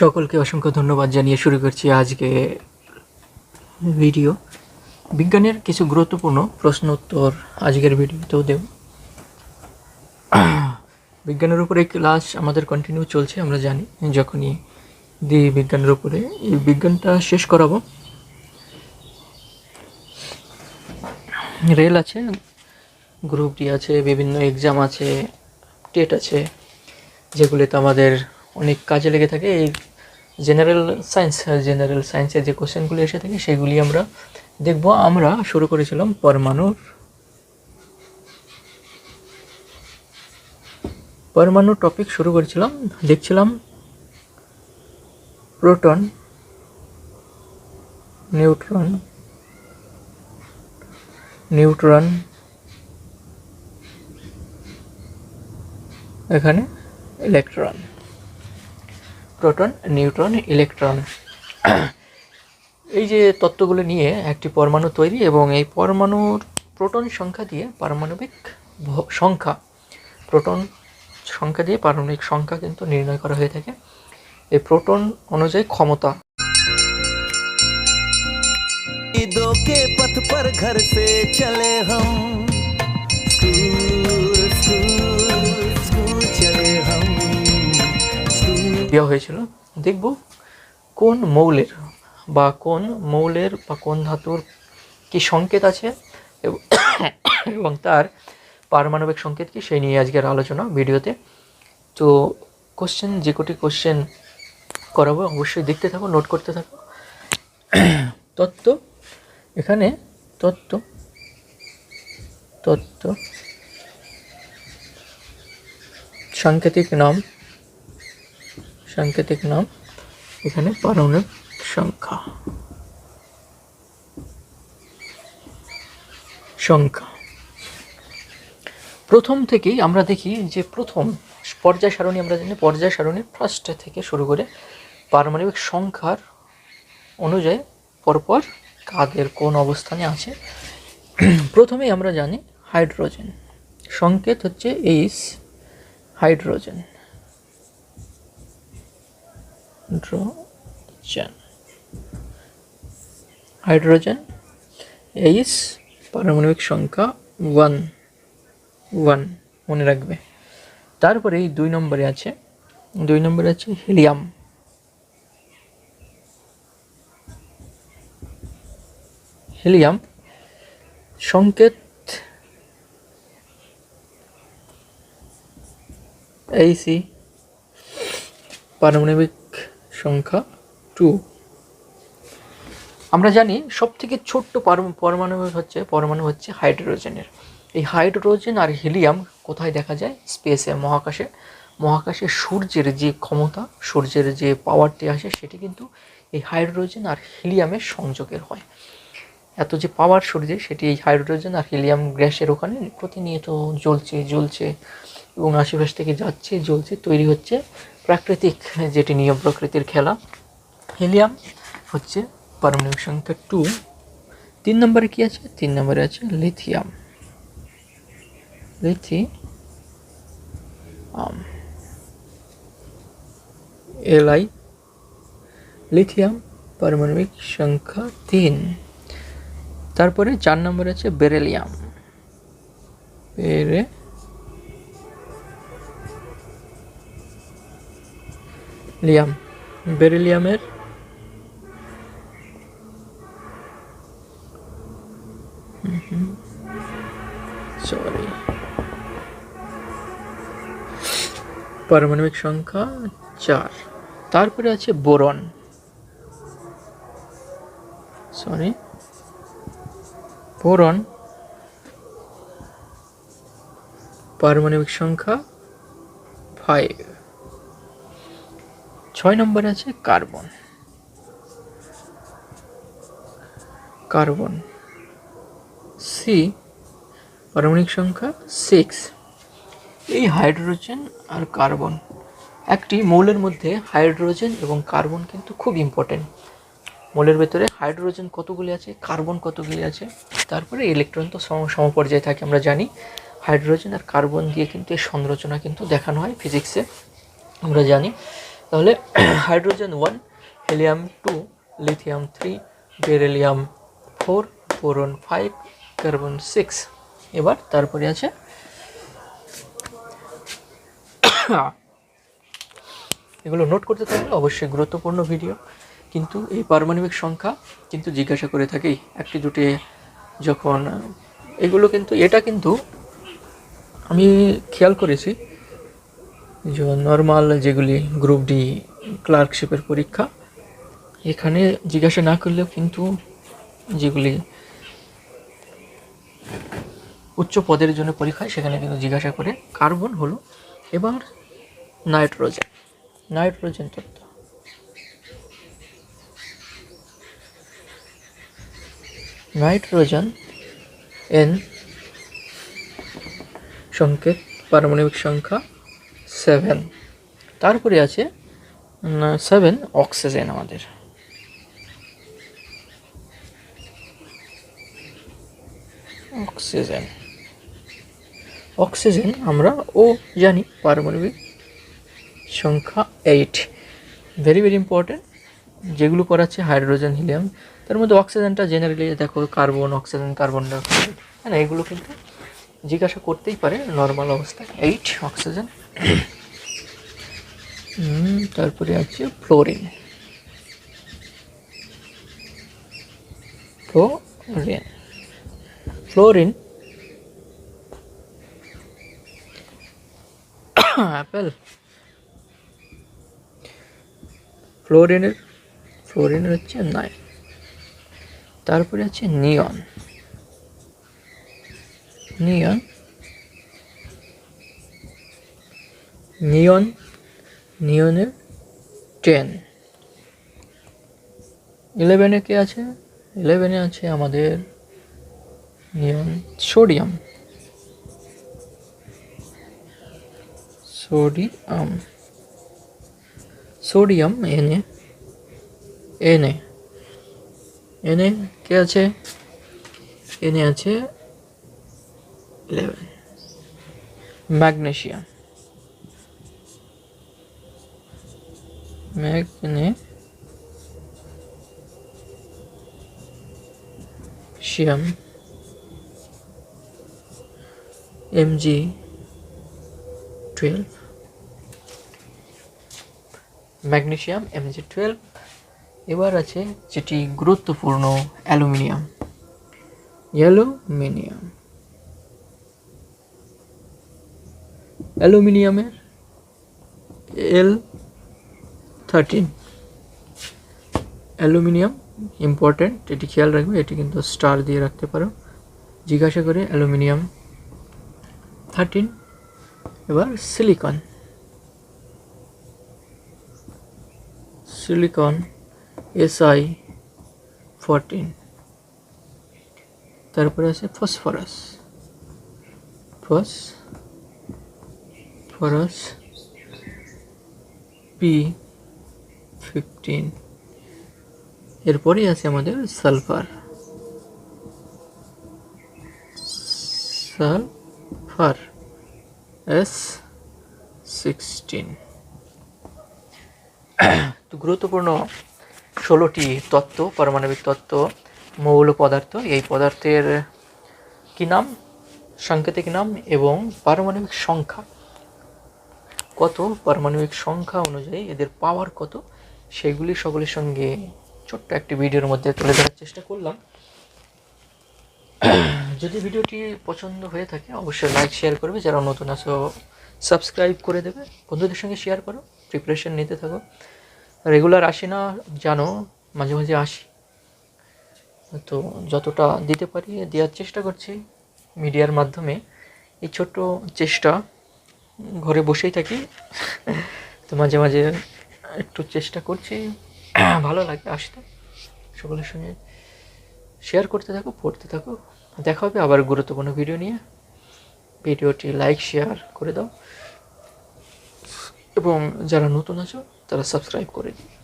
সকলকে অসংখ্য ধন্যবাদ জানিয়ে শুরু করছি আজকে ভিডিও। বিজ্ঞানের কিছু গুরুত্বপূর্ণ প্রশ্ন উত্তর আজকের ভিডিওতেও দেব। বিজ্ঞানের উপরে ক্লাস আমাদের কন্টিনিউ চলছে, আমরা জানি, যখনই দিই বিজ্ঞানের উপরে। এই বিজ্ঞানটা শেষ করাবো। রেল আছে গ্রুপ ডি আছে, বিভিন্ন এক্সাম আছে টেট আছে, যেগুলিতে আমাদের অনেক কাজে লেগে থাকে। এই জেনারেল সায়েন্স জেনারেল সায়েন্সের যে কোশ্চেনগুলি এসে থাকে, সেগুলি আমরা দেখব। আমরা শুরু করেছিলাম পরমাণুর পরমাণু টপিক শুরু করেছিলাম। দেখছিলাম প্রোটন নিউট্রন নিউট্রন এখানে ইলেকট্রন প্রোটন নিউট্রন ইলেকট্রন এই যে তত্ত্বগুলো নিয়ে একটি পরমাণু তৈরি এবং এই পরমাণুর প্রোটন সংখ্যা দিয়ে পারমাণবিক ভ- সংখ্যা প্রোটন সংখ্যা দিয়ে পারমাণবিক সংখ্যা কিন্তু নির্ণয় করা হয়ে থাকে এই প্রোটন অনুযায়ী ক্ষমতা ईदों के पथ पर घर से चले हम দেওয়া হয়েছিল। দেখব কোন মৌলের বা কোন মৌলের বা কোন ধাতুর কি সংকেত আছে এবং- তার পারমাণবিক সংকেত কি, সেই নিয়ে আজকের আলোচনা ভিডিওতে। তো কোশ্চেন যে কটি কোশ্চেন করাবো অবশ্যই দেখতে থাকো নোট করতে থাকো। তত্ত্ব, এখানে তত্ত্ব তত্ত্ব, সাংকেতিক নাম সাংকেতিক নাম। এখানে পারমাণবিক সংখ্যা। সংখ্যা। প্রথম থেকেই আমরা দেখি যে প্রথম পর্যায় সারণী, আমরা জানি পর্যায় সারণী ফার্স্ট থেকে শুরু করে পারমাণবিক সংখ্যার অনুযায়ী পরপর কাদের কোন অবস্থানে আছে। প্রথমেই আমরা জানি হাইড্রোজেন। সংকেত হচ্ছে H hydrogen. Hydrogen hydrogen H পারমাণবিক সংখ্যা ওয়ান ওয়ান, মনে রাখবে। তারপরে দুই নম্বরে আছে, দুই নম্বরে আছে হিলিয়াম। হিলিয়াম, সংকেত এইসি পারমাণবিক সংখ্যা টু। আমরা জানি সব থেকে ছোট্ট পরমাণু হচ্ছে পরমাণু হচ্ছে হাইড্রোজেনের। এই হাইড্রোজেন আর হিলিয়াম কোথায় দেখা যায়? স্পেসে মহাকাশে। মহাকাশে সূর্যের যে ক্ষমতা, সূর্যের যে পাওয়ারটি আসে, সেটি কিন্তু এই হাইড্রোজেন আর হিলিয়ামের সংযোগের হয়। এত যে পাওয়ার সূর্যে, সেটি এই হাইড্রোজেন আর হিলিয়াম গ্যাসের ওখানে প্রতিনিয়ত জ্বলছে জ্বলছে এবং আশেপাশ থেকে যাচ্ছে, জ্বলছে, তৈরি হচ্ছে প্রাকৃতিক যেটি নিয়ম প্রকৃতির খেলা, হিলিয়াম হচ্ছে পারমাণবিক সংখ্যা টু তিন নম্বরে কি আছে? তিন নম্বরে আছে লিথিয়াম। লিথি এলআই। লিথিয়াম পারমাণবিক সংখ্যা তিন। তারপরে চার নম্বরে আছে বেরেলিয়াম। বেরে লিয়াম। বেরিলিয়ামের সরি। পারমাণবিক সংখ্যা চার। তারপরে আছে বোরন। সরি। বোরন। পারমাণবিক সংখ্যা ফাইভ ছয় নম্বরে আছে কার্বন। কার্বন। সি পারমাণবিক সংখ্যা সিক্স এই হাইড্রোজেন আর কার্বন একটি মৌলের মধ্যে হাইড্রোজেন এবং কার্বন কিন্তু খুব ইম্পর্টেন্ট মৌলের ভেতরে হাইড্রোজেন কতগুলি আছে, কার্বন কতগুলি আছে, তারপরে ইলেকট্রন তো সম, সমপর্যায়ে থাকে আমরা জানি। হাইড্রোজেন আর কার্বন দিয়ে কিন্তু এই সংরচনা কিন্তু দেখানো হয় ফিজিক্সে আমরা জানি। তাহলে hydrogen one, helium two, lithium three, beryllium four, boron five, carbon six. এবার তারপরে আছে এগুলো নোট করতে থাকলে অবশ্যই গুরুত্বপূর্ণ ভিডিও। কিন্তু এই পারমাণবিক সংখ্যা কিন্তু জিজ্ঞাসা করে থাকেই একটি দুটি, যখন এগুলো কিন্তু, এটা কিন্তু আমি খেয়াল করেছি যে নর্মাল যেগুলি গ্রুপ ডি ক্লার্কশিপের পরীক্ষা, এখানে জিজ্ঞাসা না করলেও কিন্তু যেগুলি উচ্চ পদের জন্য পরীক্ষা, সেখানে কিন্তু জিজ্ঞাসা করে কার্বন হলো এবার নাইট্রোজেন নাইট্রোজেন তত্ত্ব। নাইট্রোজেন এন সংকেত, পারমাণবিক সংখ্যা সেভেন তারপরে আছে সেভেন অক্সিজেন আমাদের। অক্সিজেন অক্সিজেন আমরা ও জানি, পারমাণবিক সংখ্যা এইট ভেরি ভেরি ইম্পর্টেন্ট যেগুলো করাচ্ছে হাইড্রোজেন হিলিয়াম তার মধ্যে অক্সিজেনটা জেনারেলি দেখো কার্বন অক্সিজেন কার্বন ডাইঅক্সাইড হ্যাঁ এগুলো কিন্তু জিজ্ঞাসা করতেই পারে নর্মাল অবস্থায়। এইট অক্সিজেন তারপরে আছে ফ্লোরিন। ফ্লোরিন। ফ্লোরিন। অ্যাপেল। ফ্লোরিনের ফ্লোরিনের হচ্ছে নাই তারপরে আছে নিয়ন। নিয়ন। নিয়ন নিয়নের টেন ইলেভেনে কে আছে? ইলেভেনে আছে আমাদের নিয়ন সোডিয়াম। সোডিয়াম। সোডিয়াম, এনে এনে এনে কে আছে? এনে আছে eleven. Magnesium. Magnesium Mg twelve magnesium Mg twelve এবার আছে যেটি গুরুত্বপূর্ণ অ্যালুমিনিয়াম। অ্যালুমিনিয়াম। অ্যালুমিনিয়ামের এল থার্টিন অ্যালুমিনিয়াম ইম্পর্ট্যান্ট এটি খেয়াল রাখবে, এটি কিন্তু স্টার দিয়ে রাখতে পারো। জিজ্ঞাসা করে অ্যালুমিনিয়াম থার্টিন এবার সিলিকন সিলিকন এসআই ফোরটিন তারপরে আছে phosphorus phosphorus P fifteen এরপরেই আছে আমাদের সালফার। সালফার এস সিক্সটিন তো গুরুত্বপূর্ণ ষোলোটি তত্ত্ব, পারমাণবিক তত্ত্ব, মৌল পদার্থ। এই পদার্থের কি নাম? সাংকেতিক নাম এবং পারমাণবিক সংখ্যা কত? পারমাণবিক সংখ্যা অনুযায়ী এদের পাওয়ার কত? সেগুলি সকলের সঙ্গে ছোট্ট একটি ভিডিওর মধ্যে তুলে ধরার চেষ্টা করলাম। যদি ভিডিওটি পছন্দ হয়ে থাকে, অবশ্যই লাইক শেয়ার করবে। যারা নতুন আসো সাবস্ক্রাইব করে দেবে। বন্ধুদের সঙ্গে শেয়ার করো প্রিপারেশন নিতে থাকো। রেগুলার আসি না, জানো, মাঝে মাঝে আসি। তো যতটা দিতে পারি, দেওয়ার চেষ্টা করছি মিডিয়ার মাধ্যমে। এই ছোট্ট চেষ্টা ঘরে বসেই থাকি। তো মাঝে মাঝে একটু চেষ্টা করছি। ভালো লাগে আসতে। সকলের সঙ্গে শেয়ার করতে থাকো, পড়তে থাকো। দেখা হবে আবার গুরুত্বপূর্ণ ভিডিও নিয়ে। ভিডিওটি লাইক শেয়ার করে দাও। এবং যারা নতুন আছো, তারা সাবস্ক্রাইব করে দিও।